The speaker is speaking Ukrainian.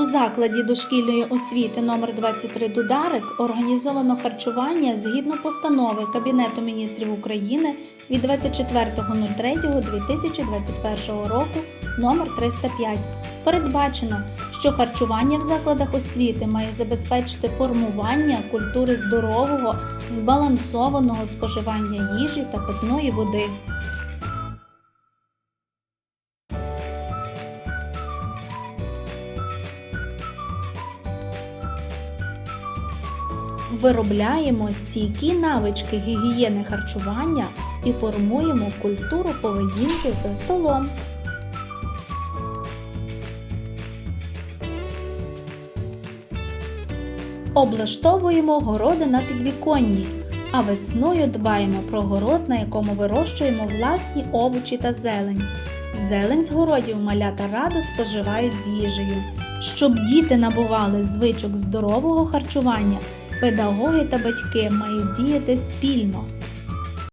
У закладі дошкільної освіти номер 23 Дударик організовано харчування згідно постанови Кабінету міністрів України від 24.03.2021 року номер 305. Передбачено, що харчування в закладах освіти має забезпечити формування культури здорового, збалансованого споживання їжі та питної води. Виробляємо стійкі навички гігієни харчування і формуємо культуру поведінки за столом. Облаштовуємо городи на підвіконні, а весною дбаємо про город, на якому вирощуємо власні овочі та зелень. Зелень з городів малята радо споживають з їжею. Щоб діти набували звичок здорового харчування, педагоги та батьки мають діяти спільно.